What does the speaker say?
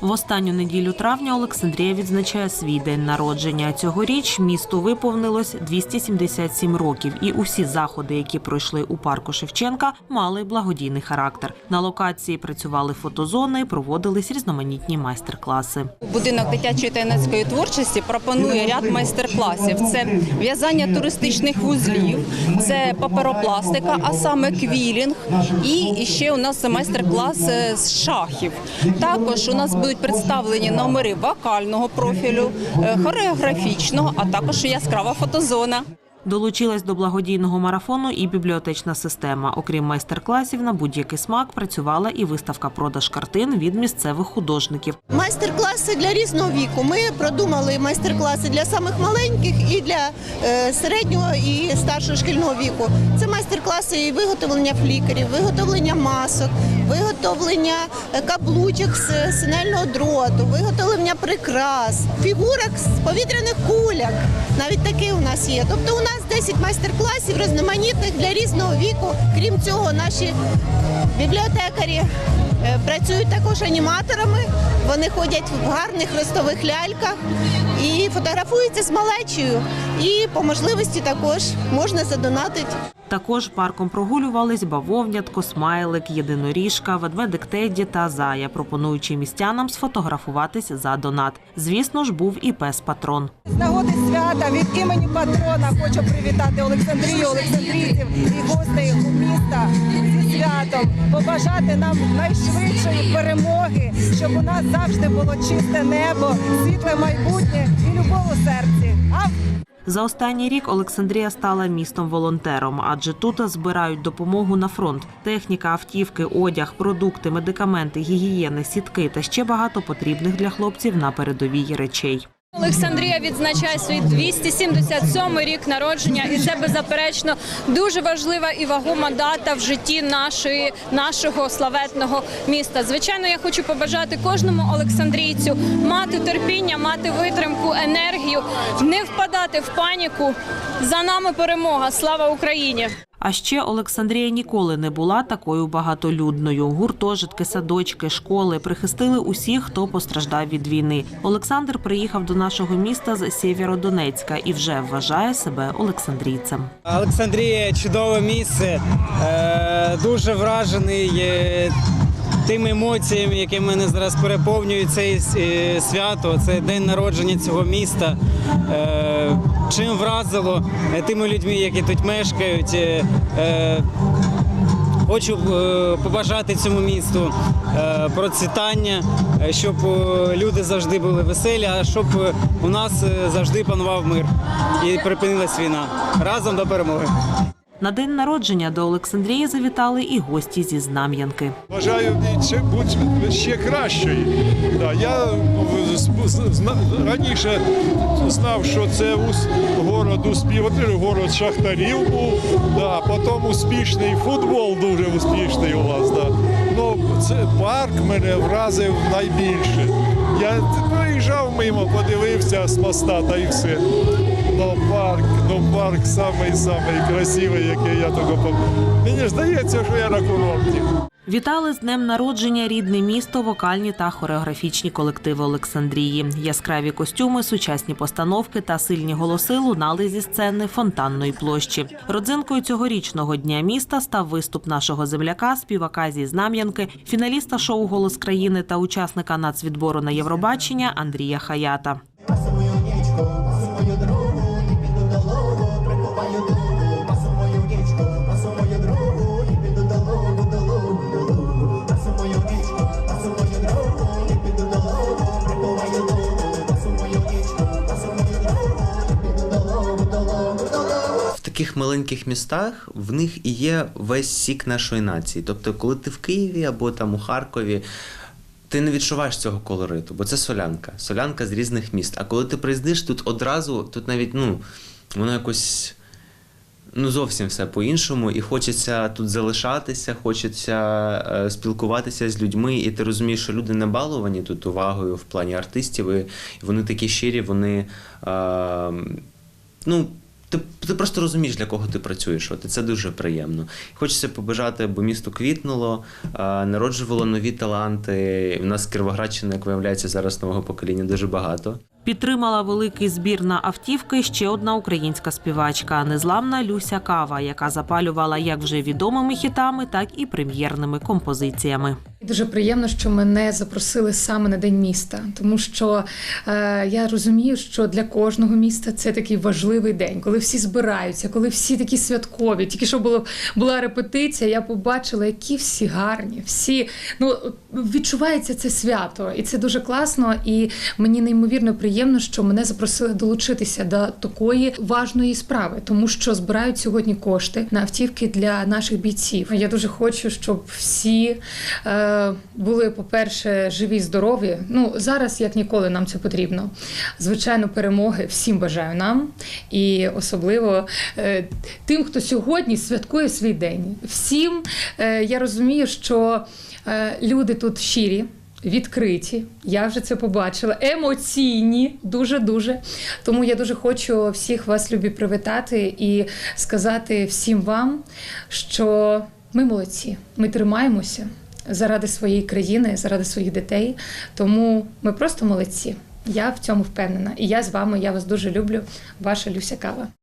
В останню неділю травня Олександрія відзначає свій день народження. Цьогоріч місту виповнилось 277 років, і усі заходи, які пройшли у парку Шевченка, мали благодійний характер. На локації працювали фотозони, проводились різноманітні майстер-класи. Будинок дитячої та юнацької творчості пропонує ряд майстер-класів: це в'язання туристичних вузлів, це паперопластика, а саме квілінг. І ще у нас майстер-клас е, з шахів. Також у нас будуть представлені номери вокального профілю, е, хореографічного, а також яскрава фотозона. Долучилась до благодійного марафону і бібліотечна система. Окрім майстер-класів, на будь-який смак працювала і виставка продаж картин від місцевих художників. Майстер-класи для різного віку. Ми продумали майстер-класи для самих маленьких і для е, середнього і старшого шкільного віку. Це майстер-класи і виготовлення флікерів, виготовлення масок, виготовлення е, каблучок з синельного дроту, виготовлення прикрас, фігурок з повітряних куляк. Навіть таке у нас є. Тобто у нас 10 майстер-класів різноманітних для різного віку. Крім цього, наші бібліотекарі е, працюють також аніматорами. Вони ходять в гарних ростових ляльках і фотографуються з малечею. І по можливості також можна задонатити. Також парком прогулювались бавовнятко, смайлик, єдиноріжка, ведмедик Тедді та Зая, пропонуючи містянам сфотографуватись за донат. Звісно ж, був і пес патрон. З нагоди свята від імені патрона хочу привітати Олександрію, Олександрійців і гостей міста зі святом, побажати нам найшвидшої перемоги, щоб у нас завжди було чисте небо, світле майбутнє За останній рік Олександрія стала містом волонтером, адже тут збирають допомогу на фронт. Техніка, автівки, одяг, продукти, медикаменти, гігієни, сітки та ще багато потрібних для хлопців на передовій речей. Олександрія відзначає свій 277 рік народження, і це беззаперечно дуже важлива і вагома дата в житті нашої нашого славетного міста. Звичайно, я хочу побажати кожному олександрійцю мати терпіння, мати витримку, енергію, не впадати в паніку. За нами перемога. Слава Україні! А ще Олександрія ніколи не була такою багатолюдною. Гуртожитки, садочки, школи прихистили усіх, хто постраждав від війни. Олександр приїхав до нашого міста з Сєвєродонецька і вже вважає себе олександрійцем. Олександрія чудове місце. Е, Дуже вражений е, тими емоціями, які мене зараз переповнюють цей е, свято. Це день народження цього міста. Е, Чим вразило е, тими людьми, які тут мешкають. Хочу побажати цьому місту процвітання, щоб люди завжди були веселі, а щоб у нас завжди панував мир і припинилась війна. Разом до перемоги. На день народження до Олександрії завітали і гості зі Знам'янки. Бажаю бути ще кращою. Я раніше знав, що це город успів, город шахтарів був, да, потім успішний футбол дуже успішний у вас. Ну, це парк мене вразив найбільше. Я проїжджав мимо, подивився з моста та й все. Ну, парк, ну парк самий-самий красивий, який я тільки пом- Мені здається, що я на курорті. Вітали з днем народження рідне місто, вокальні та хореографічні колективи Олександрії. Яскраві костюми, сучасні постановки та сильні голоси лунали зі сцени фонтанної площі. Родзинкою цьогорічного дня міста став виступ нашого земляка, співака зі Знам'янки, фіналіста шоу Голос країни та учасника нацвідбору на Євробачення Андрія Хаята. Таких маленьких містах в них і є весь сік нашої нації. Тобто, коли ти в Києві або там у Харкові. Ти не відчуваєш цього колориту, бо це солянка. Солянка з різних міст. А коли ти приїздиш, тут одразу, тут навіть ну, воно якось ну, зовсім все по-іншому, і хочеться тут залишатися, хочеться е, спілкуватися з людьми, і ти розумієш, що люди не баловані тут увагою в плані артистів, і вони такі щирі, вони. Е, ну, ти ти, просто розумієш, для кого ти працюєш. От, і це дуже приємно. Хочеться побажати, аби місто квітнуло, народжувало нові таланти. У нас Кіровоградщина, як виявляється, зараз нового покоління дуже багато. Підтримала великий збір на автівки ще одна українська співачка незламна Люся Кава, яка запалювала як вже відомими хітами, так і прем'єрними композиціями. Дуже приємно, що мене запросили саме на день міста, тому що е, я розумію, що для кожного міста це такий важливий день, коли всі збираються, коли всі такі святкові. Тільки що було була репетиція, я побачила, які всі гарні, всі ну відчувається це свято, і це дуже класно. І мені неймовірно приємно, що мене запросили долучитися до такої важної справи, тому що збирають сьогодні кошти на автівки для наших бійців. Я дуже хочу, щоб всі. Е, були, по-перше, живі, здорові. Ну зараз як ніколи нам це потрібно. Звичайно, перемоги всім бажаю нам, і особливо е, тим, хто сьогодні святкує свій день. Всім е, я розумію, що е, люди тут щирі. Відкриті, я вже це побачила. Емоційні, дуже дуже. Тому я дуже хочу всіх вас любі привітати і сказати всім вам, що ми молодці, ми тримаємося заради своєї країни, заради своїх дітей. Тому ми просто молодці. Я в цьому впевнена. І я з вами, я вас дуже люблю. Ваша Люся Кава.